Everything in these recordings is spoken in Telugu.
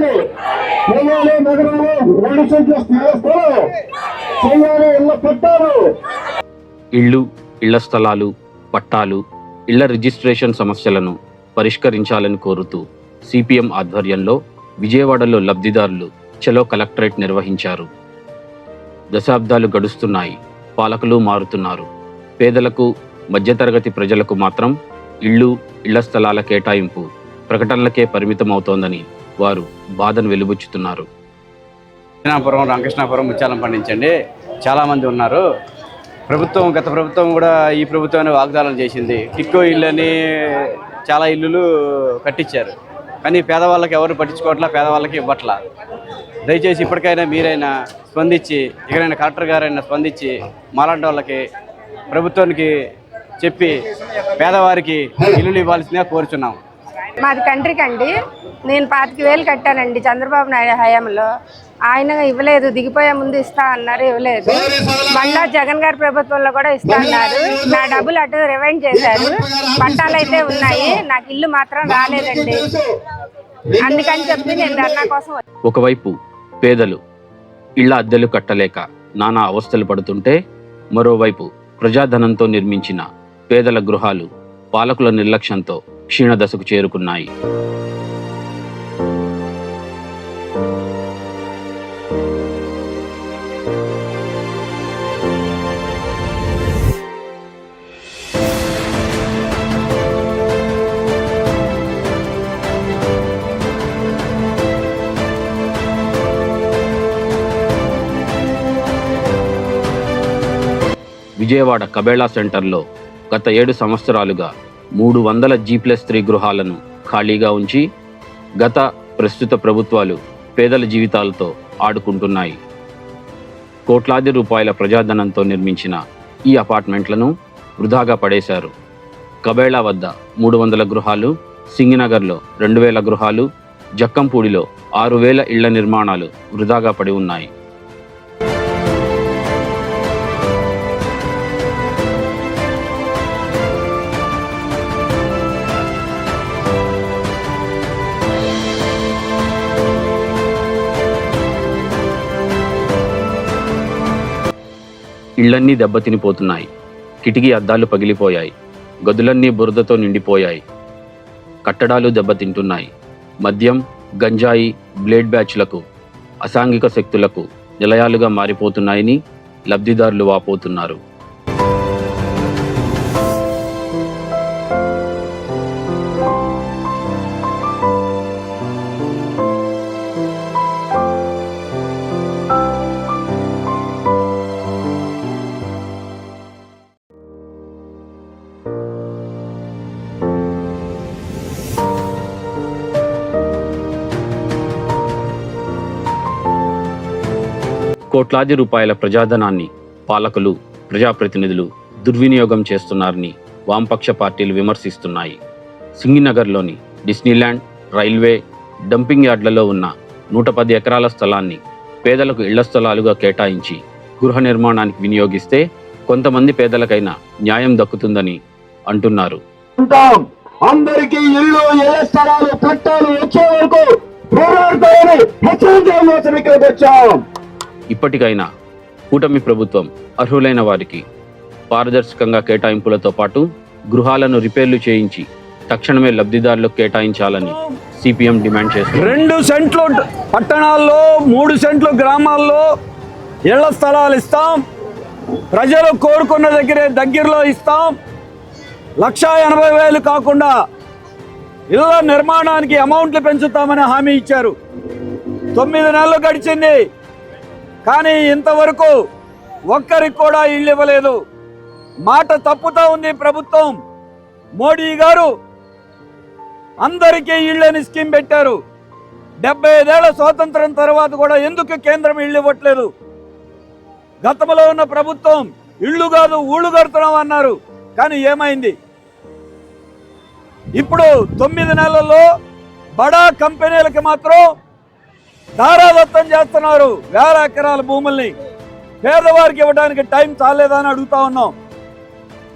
చేయాలి. నగరాలు రెండు సంఖ్య స్థిరస్థలం చెయ్యాలి ఇళ్ళ పట్టాలు. ఇళ్ళు ఇళ్ళ స్థలాలు పట్టాలు ఇళ్ళ రిజిస్ట్రేషన్ సమస్యలను పరిష్కరించాలని కోరుతూ సిపిఎం ఆధ్వర్యంలో విజయవాడలో లబ్ధిదారులు చలో కలెక్టరేట్ నిర్వహించారు. దశాబ్దాలు గడుస్తున్నాయి పాలకులు మారుతున్నారు. పేదలకు మధ్యతరగతి ప్రజలకు మాత్రం ఇళ్ళు ఇళ్ళ స్థలాల కేటాయింపు ప్రకటనలకే పరిమితమవుతోందని వారు బాధను వెలుబుచ్చుతున్నారు. కృష్ణాపురం రామకృష్ణాపురం ముత్యాలం పండించండి. చాలామంది ఉన్నారు. ప్రభుత్వం గత ప్రభుత్వం కూడా ఈ ప్రభుత్వాన్ని వాగ్దానం చేసింది. కిక్కో ఇల్లు అని చాలా ఇల్లులు కట్టించారు. కానీ పేదవాళ్ళకి ఎవరు పట్టించుకోవట్లా పేదవాళ్ళకి ఇవ్వట్లా. దయచేసి ఇప్పటికైనా మీరైనా స్పందించి ఎక్కడైనా కలెక్టర్ గారైనా స్పందించి మాలాంటి వాళ్ళకి ప్రభుత్వానికి చెప్పి పేదవారికి ఇల్లులు ఇవ్వాల్సిందిగా కోరుచున్నాం. మాది కంట్రీకి అండి నేను పాతిక వేలు కట్టానండి చంద్రబాబు నాయుడు హయాంలో. ఆయన ఇవ్వలేదు దిగిపోయే ముందు ఇస్తా అన్నారు ఇవ్వలేదు. మళ్ళా జగన్ గారి ప్రభుత్వంలో కూడా ఇస్తా అన్నారు. నా డబ్బులు అటు రివైండ్ చేశారు. పట్టాలు అయితే ఉన్నాయి. నాకు ఇల్లు మాత్రం రాలేదండి. అందుకని చెప్పి నేను ధర్నా కోసం. ఒకవైపు పేదలు ఇళ్ళ అద్దెలు కట్టలేక నానా అవస్థలు పడుతుంటే మరోవైపు ప్రజాధనంతో నిర్మించిన పేదల గృహాలు పాలకుల నిర్లక్ష్యంతో క్షీణదశకు చేరుకున్నాయి. విజయవాడ కబేళా సెంటర్లో గత ఏడు సంవత్సరాలుగా మూడు వందల జీ ప్లస్ త్రీ గృహాలను ఖాళీగా ఉంచి గత ప్రస్తుత ప్రభుత్వాలు పేదల జీవితాలతో ఆడుకుంటున్నాయి. కోట్లాది రూపాయల ప్రజాధనంతో నిర్మించిన ఈ అపార్ట్మెంట్లను వృధాగా పడేశారు. కబేళా వద్ద మూడు వందల గృహాలు సింగినగర్లో రెండు వేల గృహాలు జక్కంపూడిలో ఆరు వేల ఇళ్ళ నిర్మాణాలు వృధాగా పడి ఉన్నాయి. ఇళ్ళన్నీ దెబ్బతినిపోతున్నాయి. కిటికీ అద్దాలు పగిలిపోయాయి. గదులన్నీ బురదతో నిండిపోయాయి. కట్టడాలు దెబ్బతింటున్నాయి. మద్యం గంజాయి బ్లేడ్ బ్యాచ్లకు అసాంఘిక శక్తులకు నిలయాలుగా మారిపోతున్నాయని లబ్ధిదారులు వాపోతున్నారు. కోట్లాది రూపాయల ప్రజాధనాన్ని పాలకులు ప్రజాప్రతినిధులు దుర్వినియోగం చేస్తున్నారని వామపక్ష పార్టీలు విమర్శిస్తున్నాయి. సింగినగర్లోని డిస్నీల్యాండ్ రైల్వే డంపింగ్ యార్డ్లలో ఉన్న నూట పది ఎకరాల స్థలాన్ని పేదలకు ఇళ్ళ స్థలాలుగా కేటాయించి గృహ నిర్మాణానికి వినియోగిస్తే కొంతమంది పేదలకైనా న్యాయం దక్కుతుందని అంటున్నారు. అందరికీ ఇల్లు ఇళ్ళ స్థలాలు పట్టాలు వచ్చే వరకు పోరాడతామని ఇక్కడికి వచ్చాం. ఇప్పటికైనా కూటమి ప్రభుత్వం అర్హులైన వారికి పారదర్శకంగా కేటాయింపులతో పాటు గృహాలను రిపేర్లు చేయించి తక్షణమే లబ్ధిదారులకు కేటాయించాలని సిపిఎం డిమాండ్ చేస్తుంది. రెండు సెంట్లు పట్టణాల్లో మూడు సెంట్లు గ్రామాల్లో ఇళ్ళ స్థలాలు ఇస్తాం. ప్రజలు కోరుకున్న దగ్గరే దగ్గరలో ఇస్తాం. లక్షా ఎనభై వేలు కాకుండా ఇళ్ళ నిర్మాణానికి అమౌంట్లు పెంచుతామని హామీ ఇచ్చారు. తొమ్మిది నెలలు గడిచింది. కానీ ఇంతవరకు ఒక్కరికి కూడా ఇల్లు ఇవ్వలేదు. మాట తప్పుతా ఉంది ప్రభుత్వం. మోడీ గారు అందరికీ ఇళ్ళని స్కీమ్ పెట్టారు. డెబ్బై ఐదేళ్ళ స్వాతంత్రం తర్వాత కూడా ఎందుకు కేంద్రం ఇళ్ళు ఇవ్వట్లేదు? గతంలో ఉన్న ప్రభుత్వం ఇళ్ళు కాదు ఊళ్ళు కడుతున్నాం అన్నారు. కానీ ఏమైంది? ఇప్పుడు తొమ్మిది నెలల్లో బడా కంపెనీలకి మాత్రం దారాదత్తం చేస్తున్నారు. వేల ఎకరాల భూముల్ని పేదవారికి ఇవ్వడానికి టైం చాలేదా అని అడుగుతా ఉన్నాం.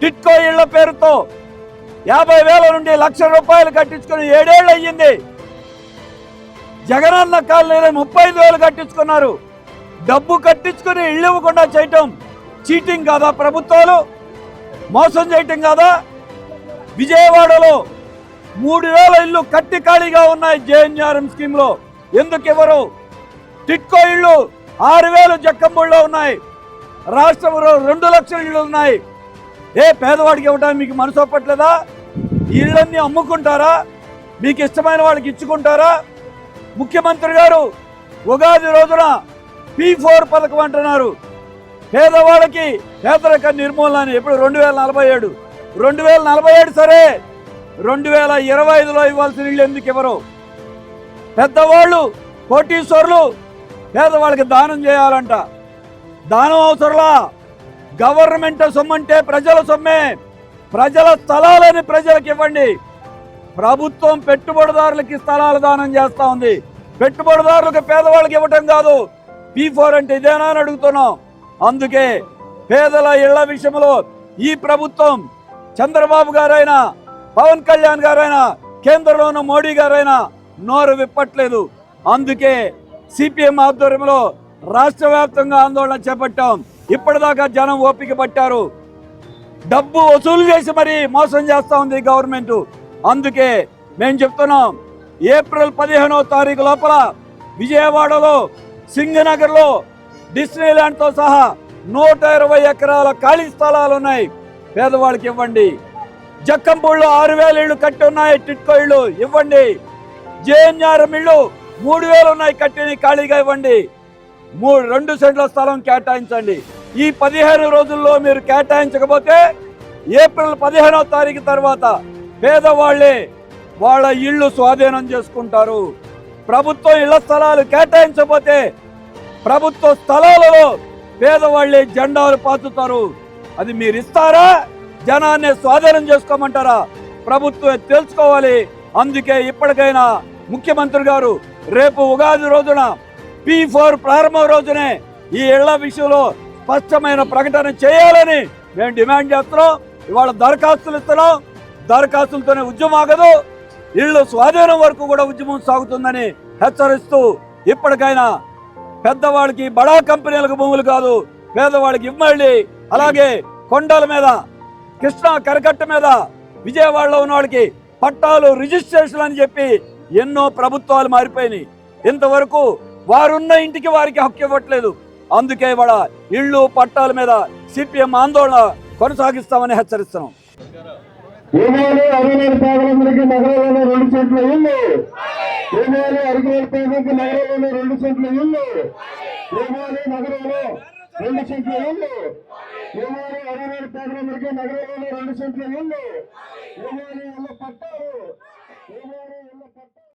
టిట్కో ఇళ్ళ పేరుతో యాభై వేల నుండి లక్ష రూపాయలు కట్టించుకుని ఏడేళ్ళు అయ్యింది. జగనన్న కాలనీ ముప్పై ఐదు వేలు కట్టించుకున్నారు. డబ్బు కట్టించుకుని ఇళ్ళు ఇవ్వకుండా చేయటం చీటింగ్ కాదా ప్రభుత్వాలు? మోసం చేయటం కాదా? విజయవాడలో మూడు వేల ఇల్లు కట్టి ఖాళీగా ఉన్నాయి జేఎన్ఆర్ఎం స్కీమ్లో ఎందుకు ఇవ్వరు టిట్కో ఇళ్ళు ఆరు వేలు జక్కంబుళ్ళో ఉన్నాయి. రాష్ట్రంలో రెండు లక్షల ఇళ్ళు ఉన్నాయి. ఏ పేదవాడికి ఇవ్వడానికి మీకు మనసు ఒప్పట్లేదా ఇళ్ళన్నీ అమ్ముకుంటారా? మీకు ఇష్టమైన వాళ్ళకి ఇచ్చుకుంటారా? ముఖ్యమంత్రి గారు ఉగాది రోజున పి ఫోర్ పథకం అంటున్నారు. పేదవాళ్ళకి పేదరిక నిర్మూలన అని ఎప్పుడు? రెండు వేల నలభై ఏడు. రెండు వేల నలభై ఏడు సరే. రెండు వేల ఇరవై ఐదులో ఇవ్వాల్సిన ఇళ్ళు ఎందుకు ఇవ్వరు? పెద్దవాళ్ళు కోటీశ్వరులు పేదవాళ్ళకి దానం చేయాలంట. దానం అవసరంలా గవర్నమెంట్ సొమ్మంటే ప్రజల సొమ్మే. ప్రజల స్థలాలని ప్రజలకు ఇవ్వండి. ప్రభుత్వం పెట్టుబడిదారులకి స్థలాలు దానం చేస్తా ఉంది. పెట్టుబడిదారులకు పేదవాళ్ళకి ఇవ్వటం కాదు. పీ ఫోర్ అంటే ఇదేనా అని అడుగుతున్నాం. అందుకే పేదల ఇళ్ళ విషయంలో ఈ ప్రభుత్వం చంద్రబాబు గారైనా పవన్ కళ్యాణ్ గారైనా కేంద్రంలోని మోడీ గారైనా నోరు విప్పట్లేదు. అందుకే సిపిఎం ఆధ్వర్యంలో రాష్ట్ర వ్యాప్తంగా ఆందోళన చేపట్టాం. ఇప్పటిదాకా జనం ఓపిక పట్టారు. డబ్బు వసూలు చేసి మరి మోసం చేస్తూ ఉంది గవర్నమెంట్. అందుకే మేము చెప్తున్నాం ఏప్రిల్ పదిహేనో తారీఖు లోపల విజయవాడలో సింగనగర్లో డిస్నీల్యాండ్తో సహా నూట ఇరవై ఎకరాల ఖాళీ స్థలాలు ఉన్నాయి. పేదవాళ్ళకి ఇవ్వండి. జక్కంపూళ్ళు ఆరు వేల ఇళ్ళు కట్టి ఉన్నాయి టిట్కో ఇళ్ళు ఇవ్వండి. జేఎన్ఆర్ఎం ఇళ్ళు మూడు వేలు ఉన్నాయి కట్టిని ఖాళీగా ఇవ్వండి. మూడు రెండు సెంట్ల స్థలం కేటాయించండి. ఈ పదిహేను రోజుల్లో మీరు కేటాయించకపోతే ఏప్రిల్ పదిహేనో తారీఖు తర్వాత పేదవాళ్ళే వాళ్ళ ఇళ్ళు స్వాధీనం చేసుకుంటారు. ప్రభుత్వం ఇళ్ళ స్థలాలు కేటాయించకపోతే ప్రభుత్వ స్థలాలలో పేదవాళ్ళే జెండాలు పాతుతారు. అది మీరు ఇస్తారా? జనాన్ని స్వాధీనం చేసుకోమంటారా? ప్రభుత్వం తెలుసుకోవాలి. అందుకే ఇప్పటికైనా ముఖ్యమంత్రి గారు రేపు ఉగాది రోజున పి ఫోర్ ప్రారంభ రోజునే ఈ ఇళ్ళ విషయంలో స్పష్టమైన ప్రకటన చేయాలని మేము డిమాండ్ చేస్తున్నాం. ఇవాళ దరఖాస్తులు ఇస్తున్నాం. దరఖాస్తులతోనే ఉద్యమం ఆగదు. ఇళ్ళు స్వాధీనం వరకు కూడా ఉద్యమం సాగుతుందని హెచ్చరిస్తూ ఇప్పటికైనా పెద్దవాళ్ళకి బడా కంపెనీలకు భూములు కాదు పేదవాళ్ళకి ఇవ్వండి. అలాగే కొండల మీద కృష్ణా కరకట్ట మీద విజయవాడలో ఉన్న వాళ్ళకి పట్టాలు రిజిస్ట్రేషన్ అని చెప్పి ఎన్నో ప్రభుత్వాలు మారిపోయినాయి. ఇంతవరకు వారున్న ఇంటికి వారికి హక్కు ఇవ్వట్లేదు. అందుకే ఇవాళ ఇళ్ళు పట్టాల మీద సిపిఎం ఆందోళన కొనసాగిస్తామని హెచ్చరిస్తున్నాం. ఏమాలి అరవై పేదలందరికీ నగరంలోనే రెండు సెంట్ల ఇల్లు. ఏమాలి అరవై పేదలకు నగరంలోనే రెండు సెంట్ల ఇల్లు. ఏమాలి నగరంలో రెండు సెంట్ల నీళ్ళు ఉమాని అరవై పేదలందరికీ నగరంలోనే రెండు సెంట్ల నీళ్ళు ఉమాని అల్ల పట్టారు ఉమాని